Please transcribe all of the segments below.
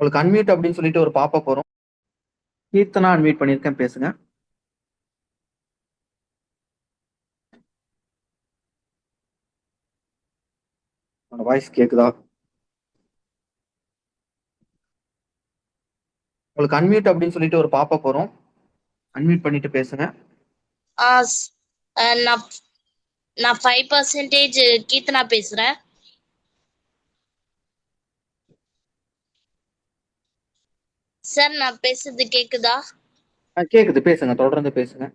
உங்களுக்கு அன்மியூட் அப்படின்னு சொல்லிட்டு ஒரு பாப்பா வரும். கீர்த்தனா அன்மியூட் பண்ணியிருக்கேன் பேசுங்க. உங்களோட வாய்ஸ் கேக்குதா? உங்களுக்கு அன்மியூட் அப்படின்னு சொல்லிட்டு ஒரு பாப்பா போறோம் அன்மியூட் பண்ணிட்டு பேசுங்க. நான் நான் ஃபைவ் பர்சன்டேஜ் கீர்த்தனா பேசுறேன். சார் நான் பேசுறது கேக்குதா? கேக்குது. பேசுங்க. தொடர்ந்து பேசுங்க.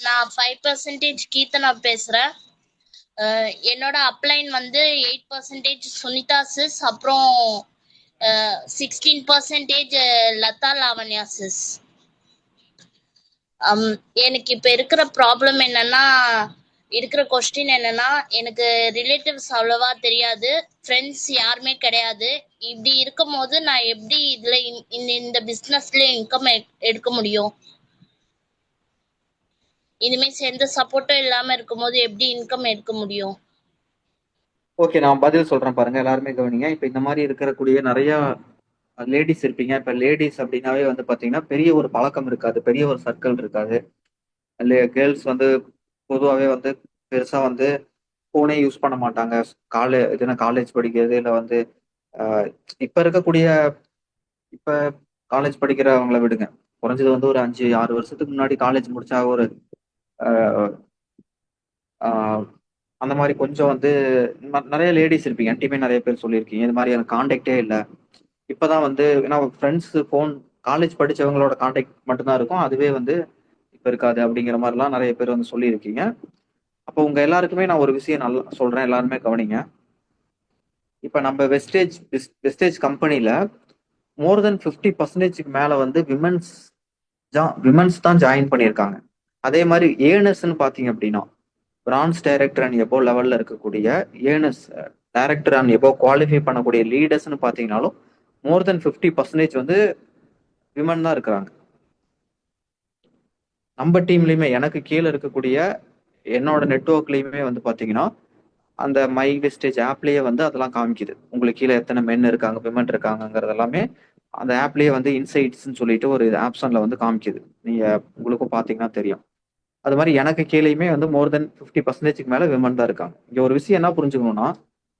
நான் ஃபைவ் பர்சன்டேஜ் கீர்த்தனா பேசுறேன். என்னோட அப்ளைன் வந்து எயிட் பர்சன்டேஜ் சுனிதா சிஸ் அப்புறம் sixteen percentage Latha Lavanya sis எனக்கு இப்போ இருக்கிற ப்ராப்ளம் என்னன்னா இருக்கிற கொஸ்டின் என்னன்னா எனக்கு ரிலேட்டிவ்ஸ் அவ்வளவா தெரியாது. ஃப்ரெண்ட்ஸ் யாருமே கிடையாது. இப்படி இருக்கும் போது நான் எப்படி இதுல இன்- இந்த இந்த பிஸ்னஸ்ல இன்கம் எடுக்க முடியும்? இனிமே சேர்ந்த சப்போர்ட்டும் இல்லாம இருக்கும்போது எப்படி இன்கம் எடுக்க முடியும்? ஓகே நான் பதில் சொல்றேன் பாருங்க எல்லாருமே கவனிங்க. இப்போ இந்த மாதிரி இருக்கக்கூடிய நிறைய லேடிஸ் இருப்பீங்க. இப்போ லேடிஸ் அப்படின்னாவே வந்து பார்த்தீங்கன்னா பெரிய ஒரு பழக்கம் இருக்காது. பெரிய ஒரு சர்க்கிள் இருக்காது. கேர்ள்ஸ் வந்து பொதுவாகவே வந்து பெருசா வந்து ஃபோனே யூஸ் பண்ண மாட்டாங்க. காலேஜ் இதுனா காலேஜ் படிக்கிறது இல்லை வந்து இப்போ இப்ப இருக்கக்கூடிய இப்ப காலேஜ் படிக்கிறவங்கள விடுங்க. குறைஞ்சது வந்து ஒரு அஞ்சு ஆறு வருஷத்துக்கு முன்னாடி காலேஜ் முடிச்சா ஒரு ஆஹ், ஆஹ், அந்த மாதிரி கொஞ்சம் வந்து நிறைய லேடிஸ் இருப்பீங்க. என்கிட்டயுமே நிறைய பேர் சொல்லியிருக்கீங்க. இது மாதிரி எனக்கு காண்டாக்டே இல்லை. இப்போதான் வந்து ஏன்னா ஃப்ரெண்ட்ஸ் ஃபோன் காலேஜ் படிச்சவங்களோட காண்டாக்ட் மட்டும்தான் இருக்கும். அதுவே வந்து இப்ப இருக்காது அப்படிங்கிற மாதிரிலாம் நிறைய பேர் வந்து சொல்லியிருக்கீங்க. அப்போ உங்க எல்லாருக்குமே நான் ஒரு விஷயம் நல்லா சொல்றேன் எல்லாருமே கவனிங்க. இப்போ நம்ம வெஸ்டேஜ் வெஸ்டேஜ் கம்பெனியில் மோர் தென் ஃபிஃப்டி பர்சன்டேஜ்க்கு மேலே வந்து விமன்ஸ் ஜா விமன்ஸ் தான் ஜாயின் பண்ணியிருக்காங்க. அதே மாதிரி ஏனஸ்ன்னு பார்த்தீங்க அப்படின்னா பிரான்ஸ் டைரக்டர் அண்ட் எபோ லெவலில் இருக்கக்கூடிய ஏனஸ் டைரக்டர் அண்ட் எபோ குவாலிஃபை பண்ணக்கூடிய லீடர்ஸ்னு பார்த்தீங்கனாலும் மோர் தென் ஃபிஃப்டி பர்சன்டேஜ் வந்து விமன் தான் இருக்கிறாங்க. நம்ம டீம்லயுமே எனக்கு கீழே இருக்கக்கூடிய என்னோட நெட்ஒர்க்லயுமே வந்து பாத்தீங்கன்னா அந்த மை வெஸ்டேஜ் ஆப்லயே வந்து அதெல்லாம் காமிக்குது. உங்களுக்கு கீழே எத்தனை மென் இருக்காங்க விமன் இருக்காங்கங்கிறது எல்லாமே அந்த ஆப்லயே வந்து இன்சைட்ஸ்ன்னு சொல்லிட்டு ஒரு ஆப்ஷன்ல வந்து காமிக்குது. நீங்க உங்களுக்கும் பாத்தீங்கன்னா தெரியும். அது மாதிரி எனக்கு கீழேயுமே வந்து மோர் தென் ஃபிஃப்டி பர்சன்டேஜ்க்கு மேல விமன் தான் இருக்காங்க. இங்க ஒரு விஷயம் என்ன புரிஞ்சுக்கணும்னா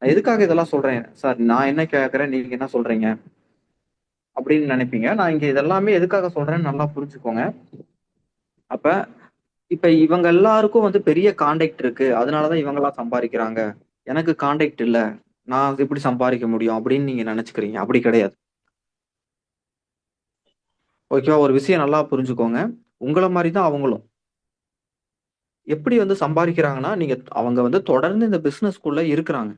நான் எதுக்காக இதெல்லாம் சொல்றேன்? சார் நான் என்ன கேட்கறேன் நீங்க என்ன சொல்றீங்க? அப்படின்னு நினைப்பீங்க. நான் இங்க இதெல்லாமே எதுக்காக சொல்றேன்னு நல்லா புரிஞ்சுக்கோங்க. அப்ப இப்ப இவங்க எல்லாருக்கும் வந்து பெரிய காண்டாக்ட் இருக்கு. அதனாலதான் இவங்க எல்லாம் சம்பாதிக்கிறாங்க. எனக்கு காண்டாக்ட் இல்ல. நான் இப்படி சம்பாதிக்க முடியும் அப்படின்னு நீங்க நினைச்சுக்கிறீங்க? அப்படி கிடையாது. ஓகேவா ஒரு விஷயம் நல்லா புரிஞ்சுக்கோங்க. உங்களை மாதிரி தான் அவங்களும். எப்படி வந்து சம்பாதிக்கிறாங்கன்னா நீங்க அவங்க வந்து தொடர்ந்து இந்த பிசினஸ்க்குள்ள இருக்கிறாங்க.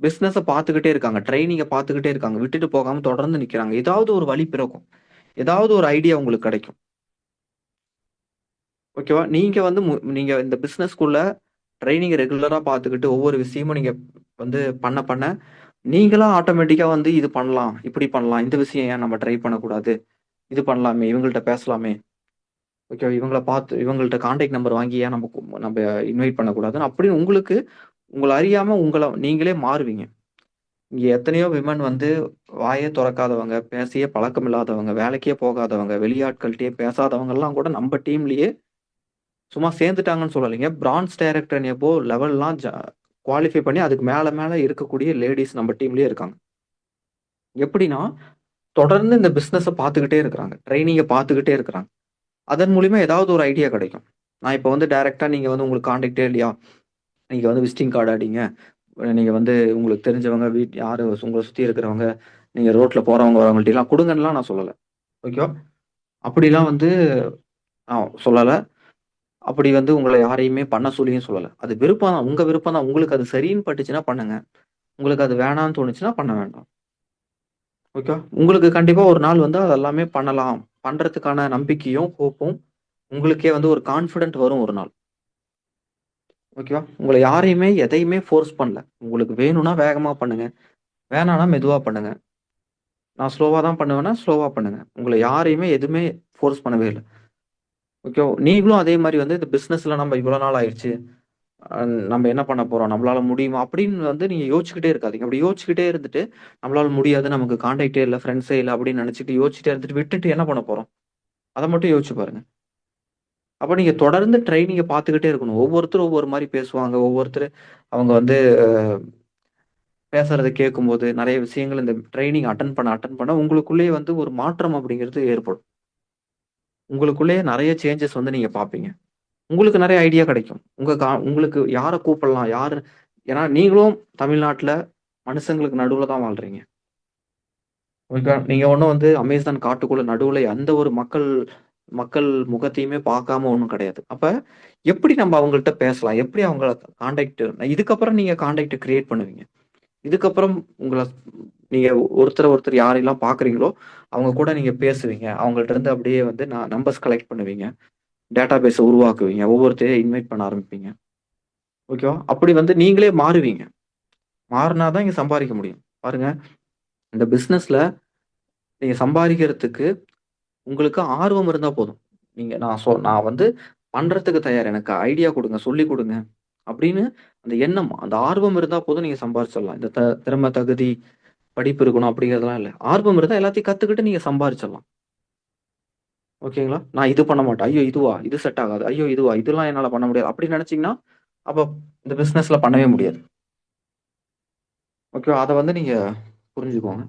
பிஸ்னஸை பார்த்துக்கிட்டே இருக்காங்க. ட்ரைனிங்கை பார்த்துக்கிட்டே இருக்காங்க. விட்டுட்டு போகாமல் தொடர்ந்து நிற்கிறாங்க ஏதாவது ஒரு வழி பிறக்கும். ஏதாவது ஒரு ஐடியா உங்களுக்கு கிடைக்கும். ஓகேவா? நீங்க வந்து மு- நீங்க இந்த பிசினஸ்க்குள்ள ட்ரைனிங் ரெகுலரா பார்த்துக்கிட்டு ஒவ்வொரு விஷயமும் நீங்க வந்து பண்ண பண்ண நீங்களா ஆட்டோமேட்டிக்கா வந்து இது பண்ணலாம் இப்படி பண்ணலாம் இந்த விஷயம் ஏன் நம்ம ட்ரை பண்ணக்கூடாது? இது பண்ணலாமே இவங்கள்ட்ட பேசலாமே. ஓகேவா? இவங்கள பார்த்து இவங்கள்ட்ட கான்டாக்ட் நம்பர் வாங்கி ஏன் நம்ம நம்ம இன்வைட் பண்ணக்கூடாதுன்னு அப்படின்னு உங்களுக்கு உங்களை அறியாம உங்களை நீங்களே மாறுவீங்க. இங்க எத்தனையோ விமன் வந்து வாயே திறக்காதவங்க பேசியே பழக்கம் இல்லாதவங்க வேலைக்கே போகாதவங்க வெளியாட்கள்கிட்டயே பேசாதவங்க எல்லாம் கூட நம்ம டீம்லயே சும்மா சேர்ந்துட்டாங்கன்னு சொல்லலைங்க. பிரான்ஸ் டைரக்டர் எப்போ லெவல்லாம் குவாலிஃபை பண்ணி அதுக்கு மேலே மேலே இருக்கக்கூடிய லேடிஸ் நம்ம டீம்லேயே இருக்காங்க. எப்படின்னா தொடர்ந்து இந்த பிஸ்னஸை பார்த்துக்கிட்டே இருக்கிறாங்க. ட்ரைனிங்கை பார்த்துக்கிட்டே இருக்கிறாங்க. அதன் மூலிமா ஏதாவது ஒரு ஐடியா கிடைக்கும். நான் இப்போ வந்து டைரெக்டாக நீங்கள் வந்து உங்களுக்கு காண்டாக்டே இல்லையா? நீங்கள் வந்து விசிட்டிங் கார்டு அடிங்க. நீங்கள் வந்து உங்களுக்கு தெரிஞ்சவங்க வீட் யார் உங்களை சுற்றி இருக்கிறவங்க நீங்கள் ரோட்டில் போகிறவங்க வரவங்கள்ட்ட எல்லாம் கொடுங்கன்னுலாம் நான் சொல்லலை. ஓகேவா அப்படிலாம் வந்து நான் சொல்லலை. அப்படி வந்து உங்களை யாரையுமே பண்ண சொல்லியும் சொல்லலை. அது விருப்பம் தான் உங்க விருப்பம் தான் உங்களுக்கு அது சரின்னு பட்டுச்சுன்னா பண்ணுங்க. உங்களுக்கு அது வேணாம்னு தோணுச்சுன்னா பண்ண வேண்டாம். ஓகே? உங்களுக்கு கண்டிப்பா ஒரு நாள் வந்து அதெல்லாமே பண்ணலாம். பண்றதுக்கான நம்பிக்கையும் ஹோப்பும் உங்களுக்கே வந்து ஒரு கான்ஃபிடென்ட் வரும் ஒரு நாள். ஓகேவா உங்களை யாரையுமே எதையுமே ஃபோர்ஸ் பண்ணல. உங்களுக்கு வேணும்னா வேகமாக பண்ணுங்க. வேணாம்னா மெதுவாக பண்ணுங்க. நான் ஸ்லோவாக தான் பண்ணுவேன்னா ஸ்லோவாக பண்ணுங்க. உங்களை யாரையுமே எதுவுமே ஃபோர்ஸ் பண்ணவே இல்லை. ஓகே நீங்களும் அதே மாதிரி வந்து இந்த பிஸ்னஸ்ல நம்ம இவ்வளவு நாள் ஆயிடுச்சு. நம்ம என்ன பண்ண போறோம்? நம்மளால முடியுமா? அப்படின்னு வந்து நீங்க யோசிச்சுக்கிட்டே இருக்காதீங்க. அப்படி யோசிச்சுக்கிட்டே இருந்துட்டு நம்மளால முடியாது நமக்கு கான்டாக்டே இல்லை ஃப்ரெண்ட்ஸே இல்லை அப்படின்னு நினைச்சிட்டு யோசிச்சுட்டே இருந்துட்டு விட்டுட்டு என்ன பண்ண போறோம்? அதை மட்டும் யோசிச்சு பாருங்க. அப்ப நீங்க தொடர்ந்து ட்ரைனிங்கை பார்த்துக்கிட்டே இருக்கணும். ஒவ்வொருத்தரும் ஒவ்வொரு மாதிரி பேசுவாங்க. ஒவ்வொருத்தர் அவங்க வந்து பேசுறதை கேட்கும்போது நிறைய விஷயங்கள் இந்த ட்ரைனிங் அட்டன் பண்ண அட்டன் பண்ண உங்களுக்குள்ளேயே வந்து ஒரு மாற்றம் அப்படிங்கிறது ஏற்படும். உங்களுக்குள்ளேயே நிறைய சேஞ்சஸ் வந்து நீங்க பார்ப்பீங்க. உங்களுக்கு நிறைய ஐடியா கிடைக்கும். உங்க கா- உங்களுக்கு யாரை கூப்பிடலாம் யாரு ஏன்னா நீங்களும் தமிழ்நாட்டுல மனுஷங்களுக்கு நடுவுல தான் வாழ்றீங்க. நீங்க ஒன்றும் வந்து அமேசான் காட்டுக்குள்ள நடுவுல எந்த ஒரு மக்கள் மக்கள் முகத்தையுமே பார்க்காம ஒன்றும் கிடையாது. அப்ப எப்படி நம்ம அவங்கள்ட்ட பேசலாம்? எப்படி அவங்கள காண்டாக்ட் இதுக்கப்புறம் நீங்க காண்டாக்ட் கிரியேட் பண்ணுவீங்க? இதுக்கப்புறம் உங்களை நீங்க ஒருத்தர் ஒருத்தர் யாரெல்லாம் பாக்குறீங்களோ அவங்க கூட நீங்க பேசுவீங்க. அவங்கள்ட்ட இருந்து அப்படியே வந்து நான் நம்பர்ஸ் கலெக்ட் பண்ணுவீங்க. டேட்டா பேஸை உருவாக்குவீங்க. ஒவ்வொருத்தரையும் இன்வைட் பண்ண ஆரம்பிப்பீங்க. ஓகேவா அப்படி வந்து நீங்களே மாறுவீங்க. மாறினாதான் இங்க சம்பாதிக்க முடியும். பாருங்க. இந்த பிசினஸ்ல நீங்க சம்பாதிக்கிறதுக்கு உங்களுக்கு ஆர்வம் இருந்தா போதும். நீங்க நான் சொ நான் வந்து பண்றதுக்கு தயார். எனக்கு ஐடியா கொடுங்க சொல்லி கொடுங்க. அப்படின்னு அந்த எண்ணம் அந்த ஆர்வம் இருந்தா போதும் நீங்க சம்பாரிச்சிடலாம். இந்த த திறமை தகுதி படிப்பு இருக்கணும் அப்படிங்கிறதுலாம் இல்லை. ஆர்வம் இருந்தால் எல்லாத்தையும் கற்றுக்கிட்டு நீங்கள் சம்பாரிச்சிடலாம். ஓகேங்களா? நான் இது பண்ண மாட்டேன். ஐயோ இதுவா? இது செட் ஆகாது. ஐயோ இதுவா? இதெல்லாம் என்னால் பண்ண முடியாது. அப்படி நினச்சிங்கன்னா அப்போ இந்த பிஸ்னஸில் பண்ணவே முடியாது. ஓகேவா? அதை வந்து நீங்கள் புரிஞ்சுக்கோங்க.